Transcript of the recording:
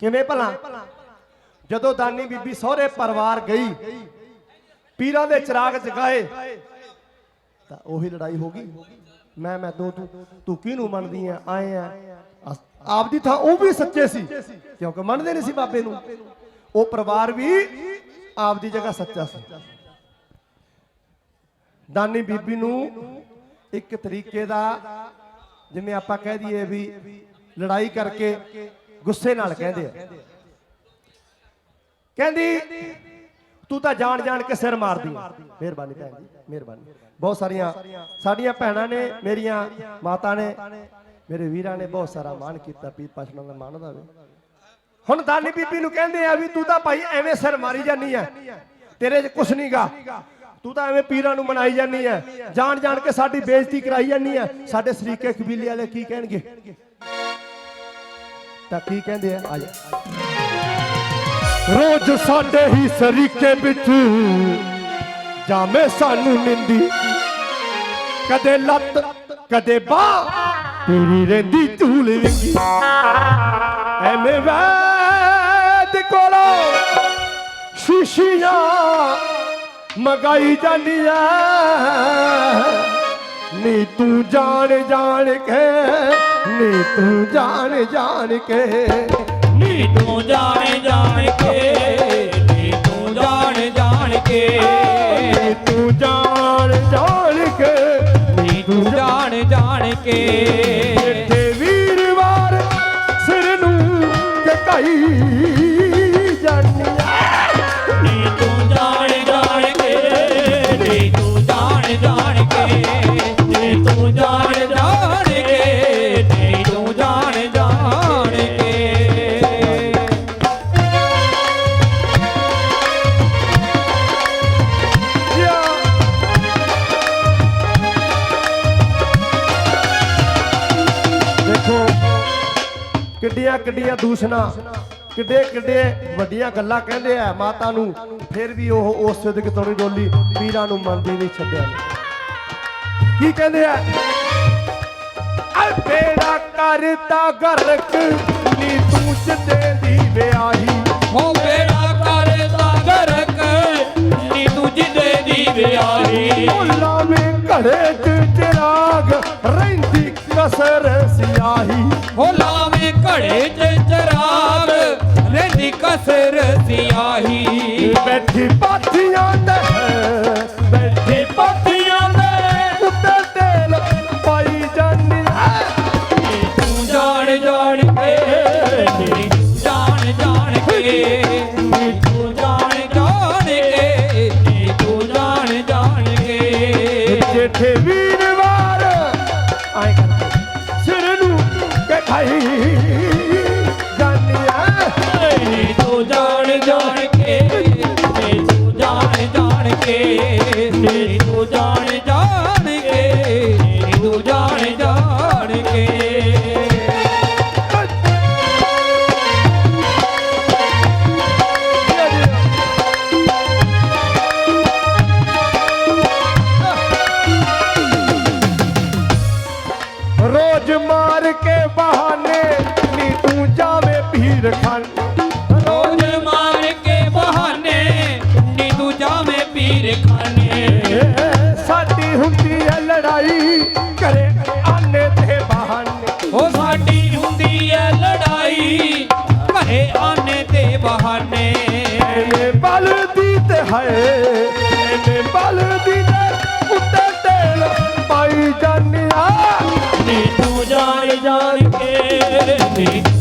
ਕਿਵੇਂ ਭਲਾ? ਜਦੋਂ ਦਾਨੀ ਬੀਬੀ ਸਹੁਰੇ ਪਰਿਵਾਰ ਗਈ, ਪੀਰਾਂ ਦੇ ਚਿਰਾਗ ਜਗਾਏ ਤਾਂ ਉਹੀ ਲੜਾਈ ਹੋ ਗਈ। ਮੈਂ ਮੈਂ ਤੂੰ ਤੂੰ ਤੂੰ ਕਿਹਨੂੰ ਮੰਨਦੀ ਆ ਆਏ ਆ ਆਪਦੀ ਥਾਂ ਉਹ ਵੀ ਸੱਚੇ ਸੀ, ਕਿਉਂਕਿ ਮੰਨਦੇ ਨਹੀਂ ਸੀ ਬਾਬੇ ਨੂੰ। ਉਹ ਪਰਿਵਾਰ ਵੀ ਆਪਦੀ ਜਗ੍ਹਾ ਸੱਚਾ ਸੀ। ਦਾਨੀ ਬੀਬੀ ਨੂੰ ਇੱਕ ਤਰੀਕੇ ਦਾ ਜਿਵੇਂ ਆਪਾਂ ਕਹਿ ਦਈਏ ਵੀ ਲੜਾਈ ਕਰਕੇ ਗੁੱਸੇ ਨਾਲ ਕਹਿੰਦੇ ਆ। ਕਹਿੰਦੀ ਤੂੰ ਤਾਂ ਜਾਣ ਜਾਣ ਕੇ ਸਿਰ ਮਾਰਦੀ ਆਂ। ਮਿਹਰਬਾਨੀ ਭੈਣ ਜੀ ਮਿਹਰਬਾਨੀ। ਬਹੁਤ ਸਾਰੀਆਂ ਸਾਡੀਆਂ ਭੈਣਾਂ ਨੇ ਮੇਰੀਆਂ ਮਾਤਾ ਨੇ ਮੇਰੇ ਵੀਰਾਂ ਨੇ ਬਹੁਤ ਸਾਰਾ ਮਾਣ ਕੀਤਾ ਪੀਰ ਪਛਣਾ ਦਾ ਮਾਣ ਦਾ ਵੇ ਹੁਣ ਦਾਨੀ ਬੀਬੀ ਨੂੰ ਕਹਿੰਦੇ ਆ ਵੀ ਤੂੰ ਤਾਂ ਭਾਈ ਐਵੇਂ ਸਿਰ ਮਾਰੀ ਜਾਨੀ ਐ ਤੇਰੇ 'ਚ ਕੁਛ ਨਹੀਂਗਾ ਤੂੰ ਤਾਂ ਐਵੇਂ ਪੀਰਾਂ ਨੂੰ ਮਨਾਈ ਜਾਨੀ ਐ ਜਾਣ ਜਾਣ ਕੇ ਸਾਡੀ ਬੇਇੱਜ਼ਤੀ ਕਰਾਈ ਜਾਨੀ ਐ ਸਾਡੇ ਸਰੀਕੇ ਕਬੀਲੇ ਵਾਲੇ ਕੀ ਕਹਿਣਗੇ? ਤਾਂ ਕੀ ਕਹਿੰਦੇ ਆ? ਆ ਰੋਜ਼ ਸਾਡੇ ਹੀ ਸਰੀਕੇ ਵਿੱਚ ਜਾਵੇਂ ਸਾਨੂੰ ਨਿੰਦੀ। ਕਦੇ ਲੱਤ, ਕਦੇ ਬਾਹ, ਤੇਰੀ ਰਹਿੰਦੀ ਝੂਲ ਵਿੰਗੀ। ਐਵੇਂ ਵੈਦ ਕੋਲੋਂ ਸ਼ੀਸ਼ੀਆਂ ਮਗਾਈ ਜਾਂਦੀਆਂ। ਨੀ ਤੂੰ ਜਾਣ ਜਾਣ ਕੇ ਨੀ ਤੂੰ ਜਾਣ ਜਾਣ ਕੇ। ਨੀ ਤੂੰ ਜਾਣ ਜਾਣ ਕੇ ਨੀ ਤੂੰ ਜਾਣ ਜਾਣ ਕੇ। ਨੀ ਤੂੰ ਜਾਣ ਜਾਣ ਕੇ। ਨੀ ਤੂੰ ਜਾਣ ਜਾਣ ਕੇ। ਕਿੱਡੀਆਂ ਕਿੱਡੀਆਂ ਦੂਸ਼ਣਾ। ਕਿੱਡੇ ਕਿੱਡੇ ਵੱਡੀਆਂ ਗੱਲਾਂ ਕਹਿੰਦੇ ਆ ਮਾਤਾ ਨੂੰ। ਫਿਰ ਵੀ ਉਹ ਉਸ ਸਿੱਧਕ ਤੋਂ ਨਹੀਂ ਡੋਲੀ, ਪੀਰਾਂ ਨੂੰ ਮੰਨਦੀ ਨਹੀਂ ਛੱਡਿਆ ਕੀ ਕਹਿੰਦੇ ਆ? ਆ ਬੇੜਾ ਕਰਤਾ ਗਰਕ, ਨੀ ਤੂੰ ਜਿੱਦੇ ਦੀ ਵਿਆਹੀ। ਹੋ ਬੇੜਾ ਸਿਆਹੀ ਬੈਠੀ ਪਾਥੀਆਂ ਦੇ ਬੈਠੀ ਪਾਥੀਆਂ ਦੇ ਉੱਤੇ ਤੇਲ ਪਾਈ ਜਾਨੀ ਨੀ ਤੂੰ ਜਾਣ ਜਾਣ ਕੇ ਤੂੰ ਜਾਣ ਜਾਣ ਕੇ ਤੂੰ ਜਾਣ ਜਾਣ ਕੇ ਤੂੰ ਜਾਣ ਜਾਣ ਕੇ। ਜੇਠੇ ਵੀਰਵਾਰ ਆਏ ਕਰਕੇ ਸਿਰ ਨੂੰ ਕੇ ਖਾਈ ਜਾਨੀਆਂ ਤੂੰ ਜਾਣ ਜਾਣ ਕੇ ਤੂੰ ਜਾਣ ਜਾਣ ਕੇ ਤੂੰ ਜਾਣ ਜਾਣ ਕੇ ਤੂੰ ਜਾਣ ਜਾਣ ਕੇ ਰੋਜ਼ ਮਾਰ ਕੇ ਬਹਾਨੇ, ਨੀ ਤੂੰ ਜਾਵੇਂ ਪੀਰ ਖਾਨ ਜਾਣ ਜਾਣ ਕੇ ਨੀ